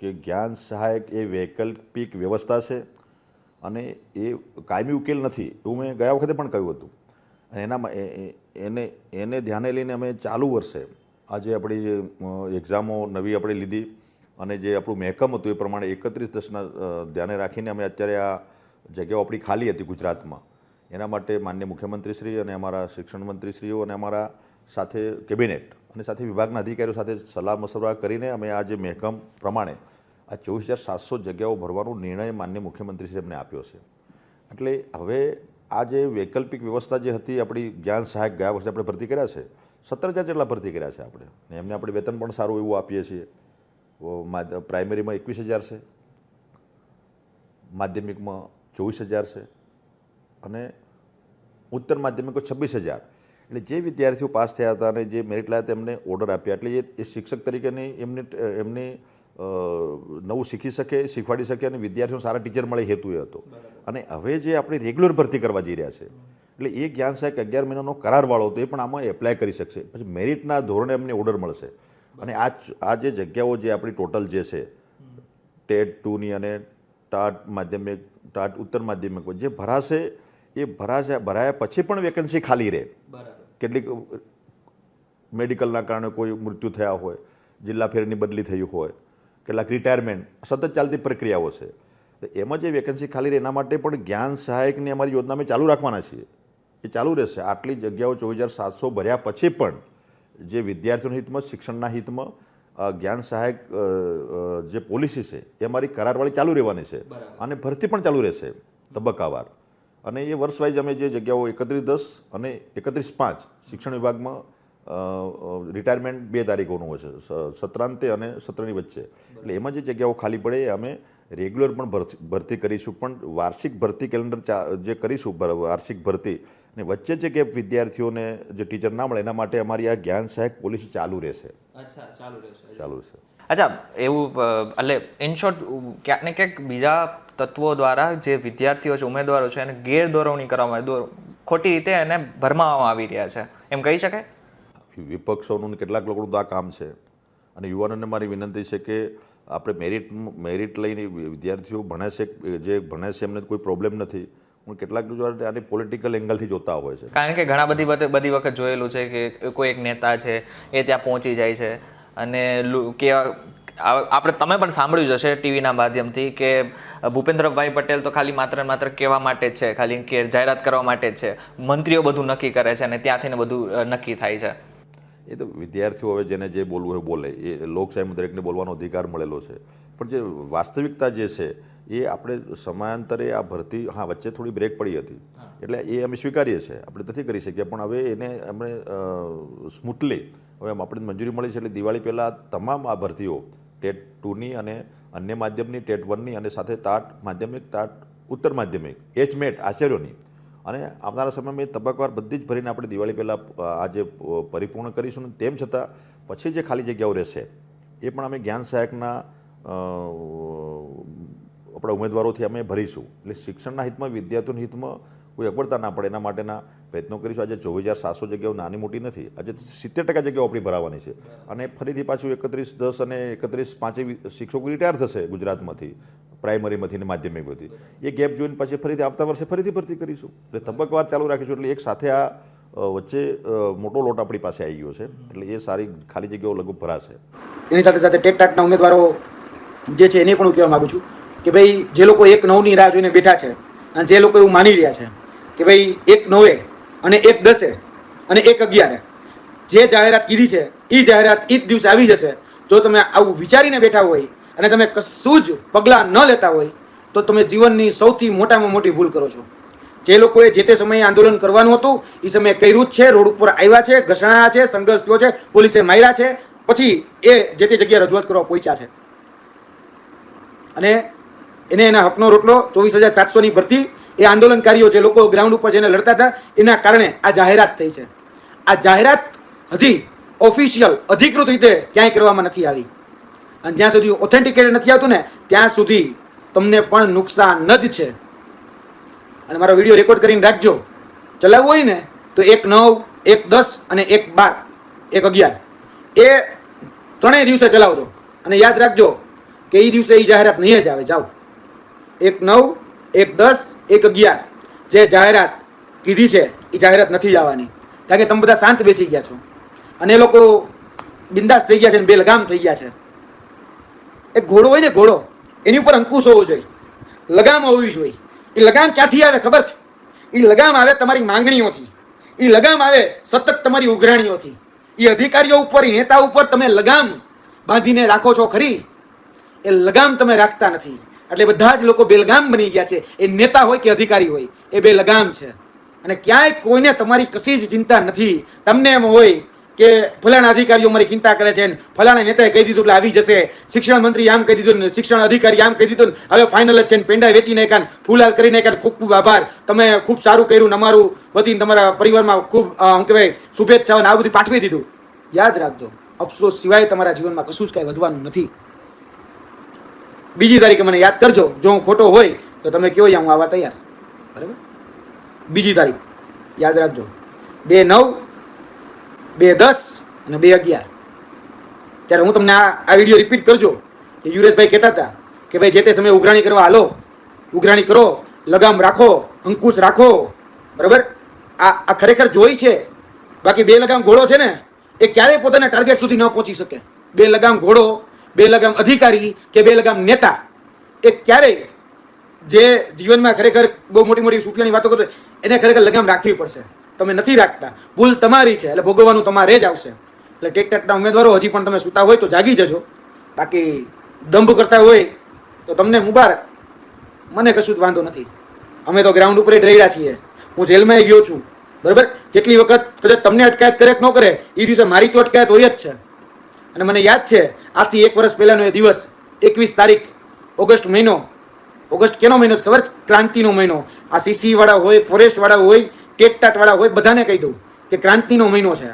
કે જ્ઞાન સહાયક એ વૈકલ્પિક વ્યવસ્થા છે અને એ કાયમી ઉકેલ નથી, એવું મેં ગયા વખતે પણ કહ્યું હતું. અને એનામાં એને એને ધ્યાને લઈને અમે ચાલુ વર્ષે આજે આપણી જે એક્ઝામો નવી આપણે લીધી અને જે આપણું મહેકમ હતું એ પ્રમાણે એકત્રીસ દસના ધ્યાને રાખીને અમે અત્યારે આ જગ્યાઓ આપણી ખાલી હતી ગુજરાતમાં. એના માટે માન્ય મુખ્યમંત્રીશ્રી અને અમારા શિક્ષણ મંત્રીશ્રીઓ અને અમારા સાથે કેબિનેટ અને સાથે વિભાગના અધિકારીઓ સાથે સલાહ મશવરા કરીને અમે આ જે મહેકમ પ્રમાણે આ ચોવીસ હજાર સાતસો જગ્યાઓ ભરવાનો નિર્ણય માન્ય મુખ્યમંત્રીશ્રી અમને આપ્યો છે. એટલે હવે આ જે વૈકલ્પિક વ્યવસ્થા જે હતી, આપણી જ્ઞાન સહાયક ગયા વર્ષે આપણે ભરતી કર્યા છે, સત્તર હજાર જેટલા ભરતી કર્યા છે આપણે. ને એમને આપણે વેતન પણ સારું એવું આપીએ છીએ. પ્રાઇમરીમાં એકવીસ હજાર છે, માધ્યમિકમાં ચોવીસ હજાર છે અને ઉત્તર માધ્યમિકો છવ્વીસ હજાર. એટલે જે વિદ્યાર્થીઓ પાસ થયા હતા અને જે મેરિટ લાયા તેમને ઓર્ડર આપ્યા. એટલે એ એ શિક્ષક તરીકેની એમને એમને નવું શીખી શકે શીખવાડી શકે અને વિદ્યાર્થીઓ સારા ટીચર મળે હેતુ એ હતો. અને હવે જે આપણે રેગ્યુલર ભરતી કરવા જઈ રહ્યા છે એટલે એ જ્ઞાન સહાયક અગિયાર મહિનાનો કરારવાળો હતો એ પણ આમાં એપ્લાય કરી શકશે. પછી મેરિટના ધોરણે એમને ઓર્ડર મળશે. અને આ આ જે જગ્યાઓ જે આપણી ટોટલ જે છે ટેટ ટુની અને ટાટ માધ્યમિક ટાટ ઉત્તર માધ્યમિક જે ભરાશે એ ભરાશે ભરાયા પછી પણ વેકન્સી ખાલી રહે. કેટલીક મેડિકલના કારણે કોઈ મૃત્યુ થયા હોય જિલ્લા ફેરની બદલી થઈ હોય કેટલાક રિટાયરમેન્ટ સતત ચાલતી પ્રક્રિયાઓ છે. એમાં જે વેકન્સી ખાલી રહે એના માટે પણ જ્ઞાન સહાયકની અમારી યોજના અમે ચાલુ રાખવાના છીએ. એ ચાલુ રહેશે. આટલી જગ્યાઓ ચોવીસ હજાર સાતસો ભર્યા પછી પણ જે વિદ્યાર્થીઓના હિતમાં શિક્ષણના હિતમાં જ્ઞાન સહાયક જે પોલિસી છે એ અમારી કરારવાળી ચાલુ રહેવાની છે. અને ભરતી પણ ચાલુ રહેશે. તબક્કાવાર. અને એ વર્ષ વાઇઝ અમે જે જગ્યાઓ એકત્રીસ દસ અને એકત્રીસ પાંચ શિક્ષણ વિભાગમાં રિટાયરમેન્ટ બે તારીખોનું હોય છે. સત્રાંતે અને સત્રની વચ્ચે. એટલે એમાં જે જગ્યાઓ ખાલી પડે એ અમે રેગ્યુલર પણ ભરતી કરીશું. પણ વાર્ષિક ભરતી કેલેન્ડર ચા- જે કરીશું વાર્ષિક ભરતી અને વચ્ચે જે ગેપ વિદ્યાર્થીઓને જે ટીચર ના મળે એના માટે અમારી આ જ્ઞાન સહાયક પોલિસી ચાલુ રહેશે. અચ્છા ચાલુ રહેશે. ચાલુ રહેશે. અચ્છા એવું એટલે ઇન શોર્ટ ક્યાંક ને ક્યાંક બીજા તત્વો દ્વારા જે વિદ્યાર્થીઓ છે ઉમેદવારો છે એને ગેરદોરવણી કરવામાં ખોટી રીતે એને ભરમાવવામાં આવી રહ્યા છે. એમ કહી શકાય? વિપક્ષોનું કેટલાક લોકોનું તો આ કામ છે. અને યુવાનોને મારી વિનંતી છે કે આપણે મેરિટ મેરિટ લઈને વિદ્યાર્થીઓ ભણે છે જે ભણે છે એમને કોઈ પ્રોબ્લેમ નથી. પણ કેટલાક આની આને પોલિટિકલ એંગલથી જોતા હોય છે. કારણ કે ઘણા બધી બધી વખત જોયેલું છે કે કોઈ એક નેતા છે એ ત્યાં પહોંચી જાય છે. અને કેવા આપણે તમે પણ સાંભળ્યું જ હશે ટીવીના માધ્યમથી કે ભૂપેન્દ્રભાઈ પટેલ તો ખાલી માત્ર માત્ર કહેવા માટે જ છે ખાલી કે જાહેરાત કરવા માટે જ છે. મંત્રીઓ બધું નક્કી કરે છે અને ત્યાંથી ને બધું નક્કી થાય છે. એ તો વિદ્યાર્થીઓ હવે જેને જે બોલવું હોય બોલે. એ લોકશાહીમાં દરેકને બોલવાનો અધિકાર મળેલો છે. પણ જે વાસ્તવિકતા જે છે એ આપણે સમયાંતરે આ ભરતી હા વચ્ચે થોડી બ્રેક પડી હતી. એટલે એ અમે સ્વીકારીએ છીએ. આપણે નથી કરી શકીએ. પણ હવે એને અમે સ્મૂથલી હવે આપણે મંજૂરી મળી છે એટલે દિવાળી પહેલાં તમામ આ ભરતીઓ ટેટ ટુની અને અન્ય માધ્યમની, ટેટ વનની અને સાથે તાટ માધ્યમિક, તાટ ઉત્તર માધ્યમિક. એચ મેટ, આચાર્યોની. અને આવનારા સમયમાં તબક્કાવાર બધી જ ભરીને આપણે દિવાળી પહેલાં આજે પરિપૂર્ણ કરીશું. તેમ છતાં પછી જે ખાલી જગ્યાઓ રહેશે, એ પણ અમે જ્ઞાન સહાયકના આપણા ઉમેદવારોથી અમે ભરીશું. એટલે શિક્ષણના હિતમાં, વિદ્યાર્થીઓના હિતમાં કોઈ અગવડતા ના પડે. એના માટેના પ્રયત્નો કરીશું. આજે ચોવીસ હજાર સાતસો જગ્યાઓ નાની મોટી નથી. આજે સિત્તેર ટકા જગ્યાઓ આપણી ભરાવાની છે. અને ફરીથી પાછું એકત્રીસ દસ અને એકત્રીસ પાંચે શિક્ષકો રિટાયર થશે ગુજરાતમાંથી પ્રાઇમરીમાંથી અને માધ્યમિકમાંથી. એ ગેપ જોઈને પછી ફરીથી આવતા વર્ષે ફરીથી ભરતી કરીશું. એટલે તબક્કવાર ચાલુ રાખીશું. એટલે એક સાથે આ વચ્ચે મોટો લોટ આપણી પાસે આવી ગયો છે. એટલે એ સારી ખાલી જગ્યાઓ લગભગ ભરાશે. એની સાથે સાથે ટેટટાટના ઉમેદવારો જે છે એને પણ હું કહેવા માગું છું કે ભાઈ જે લોકો એક નવની રાહ જોઈને બેઠા છે અને જે લોકો એવું માની રહ્યા છે કે ભાઈ એક નવે અને એક દસે અને એક અગિયારે. જે જાહેરાત કીધી છે એ જાહેરાત એ જ દિવસે આવી જશે. જો તમે આવું વિચારીને બેઠા હોય અને તમે કશું જ પગલાં ન લેતા હોય, તો તમે જીવનની સૌથી મોટામાં મોટી ભૂલ કરો છો. જે લોકોએ જે તે સમયે આંદોલન કરવાનું હતું એ સમયે કર્યું જ છે, રોડ ઉપર આવ્યા છે, ઘસણાયા છે, સંઘર્ષ થયો છે, પોલીસે માર્યા છે, પછી એ જે તે જગ્યાએ રજૂઆત કરવા પહોંચ્યા છે. અને એને એના હકનો રોટલો ચોવીસ હજાર સાતસોની ભરતી એ આંદોલનકારીઓ જે લોકો ગ્રાઉન્ડ ઉપર જઈને લડતા હતા, એના કારણે આ જાહેરાત થઈ છે. આ જાહેરાત હજી ઓફિશિયલ અધિકૃત રીતે ક્યાંય કરવામાં નથી આવી. અને જ્યાં સુધી ઓથેન્ટિકેટેડ નથી આવતું ને, ત્યાં સુધી તમને પણ નુકસાન જ છે. અને મારો વીડિયો રેકોર્ડ કરીને રાખજો. ચલાવવું હોય ને, તો એક નવ, એક દસ અને એક બાર, એક અગિયાર. એ ત્રણેય દિવસે ચલાવજો. અને યાદ રાખજો કે એ દિવસે એ જાહેરાત નહીં જ આવે. જાઓ. એક નવ, એક દસ એક અગિયાર જે જાહેરાત કીધી છે, એ જાહેરાત નથી આવવાની કારણ કે તમે બધા શાંત બેસી ગયા છો. અને એ લોકો બિંદાસ થઈ ગયા છે બે લગામ થઈ ગયા છે. એક ઘોડો હોય ને ઘોડો, એની ઉપર અંકુશ હોવો જોઈએ. લગામ હોવી જોઈએ. એ લગામ ક્યાંથી આવે ખબર છે? એ લગામ આવે તમારી માંગણીઓથી. એ લગામ આવે સતત તમારી ઉઘરાણીઓથી. એ અધિકારીઓ ઉપર, એ નેતા ઉપર તમે લગામ બાંધીને રાખો છો ખરી. એ લગામ તમે રાખતા નથી. એટલે બધા જ લોકો બેલગામ બની ગયા છે. એ નેતા હોય કે અધિકારી હોય, એ બે લગામ છે. અને ક્યાંય કોઈને તમારી કશી જ ચિંતા નથી. તમને એમ હોય કે ફલાણા અધિકારીઓ મારી ચિંતા કરે છે ફલાણા નેતાએ કહી દીધું એટલે આવી જશે. શિક્ષણ મંત્રી આમ કહી દીધું ને શિક્ષણ અધિકારી આમ કહી દીધું હવે ફાઇનલ જ છે ને પેંડા વેચીને કાન ફૂલાલ કરીને કાન ખૂબ ખૂબ આભાર. તમે ખૂબ સારું કર્યું અમારું વતી તમારા પરિવારમાં ખૂબ શું કહેવાય, શુભેચ્છાઓ ને આ બધું પાઠવી દીધું. યાદ રાખજો, અફસોસ સિવાય તમારા જીવનમાં કશું જ કાંઈ વધવાનું નથી. બીજી તારીખે મને યાદ કરજો. જો હું ખોટો હોય, તો તમે કહો હું આવવા તૈયાર. બરાબર? બીજી તારીખ. યાદ રાખજો. બે નવ, બે દસ અને બે અગિયાર. ત્યારે હું તમને આ આ વીડિયો રિપીટ કરજો કે યુરેશભાઈ કહેતા હતા કે ભાઈ જે તે સમયે ઉઘરાણી કરવા હાલો, ઉઘરાણી કરો, લગામ રાખો, અંકુશ રાખો. બરાબર? આ આ ખરેખર જોઈ છે. બાકી બે લગામ ઘોડો છે ને, એ ક્યારેય પોતાના ટાર્ગેટ સુધી ન પહોંચી શકે. બે લગામ ઘોડો બે લગામ અધિકારી કે બે લગામ નેતા, એ ક્યારેય જે જીવનમાં ખરેખર બહુ મોટી મોટી સુફિયાની વાતો કરતો એને ખરેખર લગામ રાખવી પડશે. તમે નથી રાખતા. ભૂલ તમારી છે, એટલે ભોગવવાનું તમારે જ આવશે. એટલે ટેકટેકના ઉમેદવારો હજી પણ તમે સૂતા હોય તો જાગી જજો. બાકી દંભ કરતા હોય તો તમને મુબારક. મને કશું જ વાંધો નથી. અમે તો ગ્રાઉન્ડ ઉપર જ રહ્યા છીએ. હું જેલમાં ગયો છું. બરાબર? જેટલી વખત કદાચ તમને અટકાયત કરે કે ન કરે, એ દિવસે મારી તો અટકાયત હોય જ છે. અને મને યાદ છે, આજથી એક વર્ષ પહેલાંનો એ દિવસ, એકવીસ તારીખ, ઓગસ્ટ મહિનો. ઓગસ્ટ કેનો મહિનો છે ખબર ક્રાંતિનો મહિનો. આ સીસીવાળા હોય ફોરેસ્ટવાળા હોય ટેકટાટવાળા હોય, બધાને કહી દઉં કે ક્રાંતિનો મહિનો છે